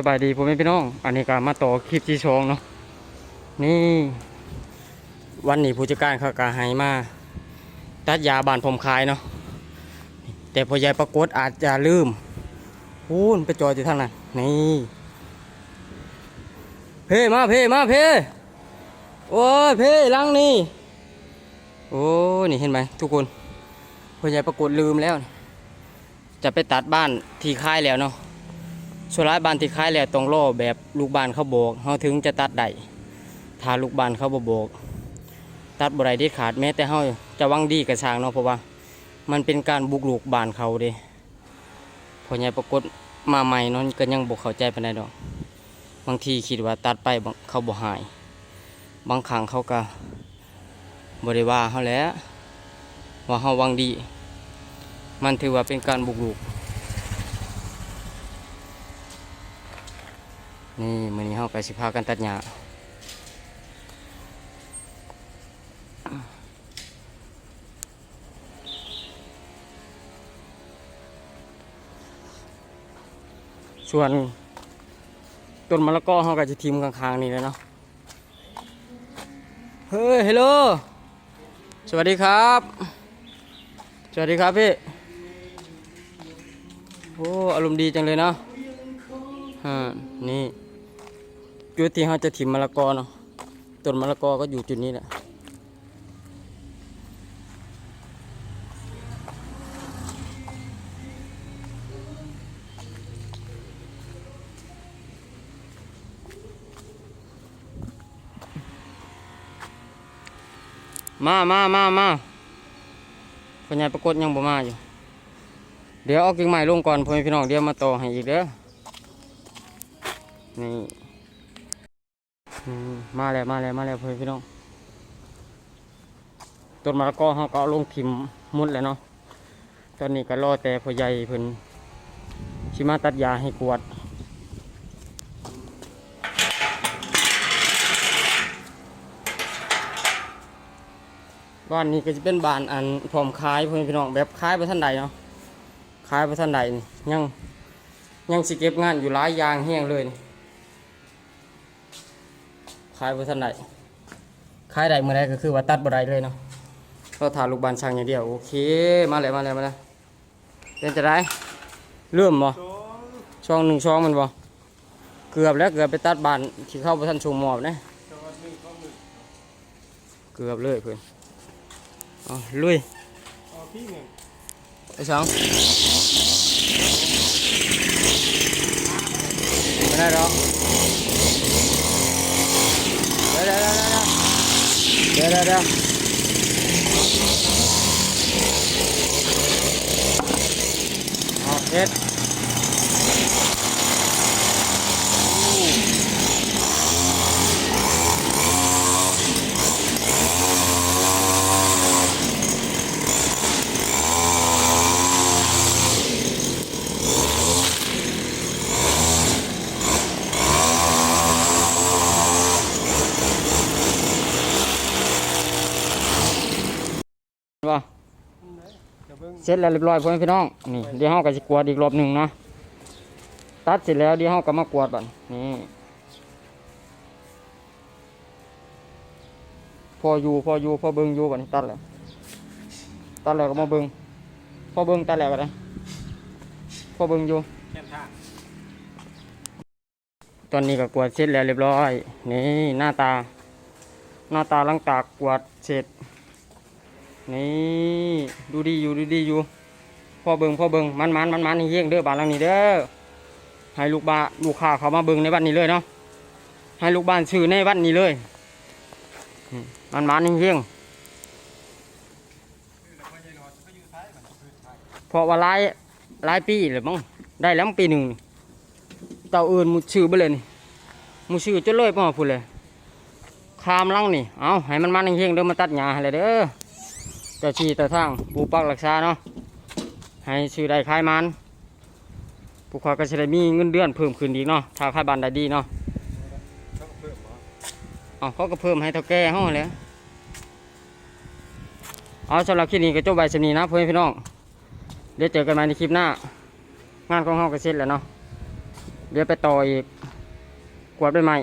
สบายดีพ่อแม่พี่น้อง อันนี้ก็มาต่อคลิปที่สองเนาะ นี่ วันนี้ผู้จัดการเขาก็ให้มาตัดยาบานผมคายเนาะ แต่พอยายปรากฏอาจจะลืมพูนไปจอดอยู่ทางนั้น นี่ เพ่มาเพ่มาเพ่โอ้ยเพ่ลังนี่ โอ้นี่เห็นไหมทุกคนพอยายปรากฏลืมแล้ว จะไปตัดบ้านที่ค่ายแล้วเนาะ ส่วนร้ายบานที่คล้ายแหละตรงโล่แบบลูกบานเขาโบกเขาถึงจะตัดได้ถ้าลูกบานเขาบ่โบก ตัดบได้เด็ดขาดแม้แต่เขาจะวังดีกับช้างเนาะเพราะว่า มันเป็นการบุกลุกบานเขาเด้พอใหญ่ปรากฏมาใหม่เนาะก็ยังบ่เข้าใจไปานดอก บางทีคิดว่าตัดไปเขาบ่หาย บางครั้งเขาก็บ่ได้ว่าเขาแล้วว่าเขาวังดี มันถือว่าเป็นการบุกลุก นี่มือนี้เฮาก็สิพากันตัดหญ้าส่วนต้นมะละกอเฮาก็จะทิมข้างๆนี่แหละเนาะเฮ้ยฮัลโหลสวัสดีครับ สวัสดีครับพี่ โอ้ อารมณ์ดีจังเลยเนาะฮะนี่ จุดที่เขาจะถิ่มมะละกอเนาะต้นมะละกอก็อยู่จุดนี้แหละมามามามาพญายปรากฏยังบ่มาอยู่ เดี๋ยวเอากิ่งไม้ลงก่อนพ่อพี่น้องเดี๋ยวมาต่อให้อีกเด้อ นี่ มาแล้วมาแล้วมาแล้วเพื่อนพี่น้องต้นมะละกอเขาก็เอาลงทิมหมุดแล้วเนาะตอนนี้ก็รอแต่พ่อใหญ่เพิ่นชิมาตัดยาให้กวดบ้านนี้ก็จะเป็นบ้านอันพร้อมขายเพื่อนพี่น้องแบบขายไปท่านใดเนาะขายไปท่านใดยังยังสิเก็บงานอยู่หลายอย่างเฮี้งเลยนี่ ขายบริษัทใดขายได้เมื่อไรก็คือว่าตัดบ่ได้เลยเนาะเราถ่าลูกบานช่างอย่างเดียวโอเคมาเลยมาเลยมาเลยเป็นจะได้เริ่มบ่ช่องหนึ่งช่องมันบ่เกือบแล้วเกือบไปตัดบานที่เข้าบริษัทชงหมอบนะเกือบเลยเพื่อนอ๋อลุยไอ้สองไม่ได้หรอก เดี๋ยวเดี๋ยวเดี๋ยวเดี๋ยวเดี๋ยวเอาเด็ดว่า เสร็จแล้วเรียบร้อยพ่อแม่พี่น้องนี่เดี๋ยวเฮาก็สิกวาดอีกรอบหนึ่งนะตัดเสร็จแล้วเดี๋ยวเฮาก็มากวาดบัดนี่พออยู่พออยู่พอเบิ่งอยู่บัดนี้ตัดแล้วตัดแล้วก็มาเบิ่งพอเบิ่งตัดแล้วก็ได้พอเบิ่งอยู่ตอนนี้ก็กวาดเสร็จแล้วเรียบร้อย นี่หน้าตา หน้าตาหลังจากกวาดเสร็จ นี่ดูดีอยู่ดูดีอยู่พ่อเบิงพ่อเบิงมันมันมันมันเฮี้ยงเด้อบ้านหลังนี้เด้อให้ลูกบ้านลูกค้าเขามาเบิงในบ้านนี้เลยเนาะให้ลูกบ้านซื้อในบ้านนี้เลยมันมันเฮี้ยงเพราะว่าหลายหลายปีเลยมั้งได้แล้วปีหนึ่งเต่าอื่นมุชื่อไปเลยนี่มุชื่อจนเลยป่ะพูดเลยคามลังนี่เอาให้มันมันเฮี้ยงเด้อมาตัดหญ้าให้เลยเด้อ จ้าชีเจ้าทางปูปักรักษาเนาะให้ชื่อได้คลายมันผู้คอยก็จะได้มีเงินเดือนเพิ่มขึ้นอีกเนาะถ้าคลายบันได้ดีเนาะเอาเขาก็เพิ่มให้เท่าแก่ห้องเลยเอาสำหรับคลิปนี้ก็จบใบสนีนะเพื่อนพี่น้องเดี๋ยวเจอกันใหม่ในคลิปหน้างานของเฮาก็เสร็จแล้วเนาะเดี๋ยวไปต่ออีกกวาดใบไม้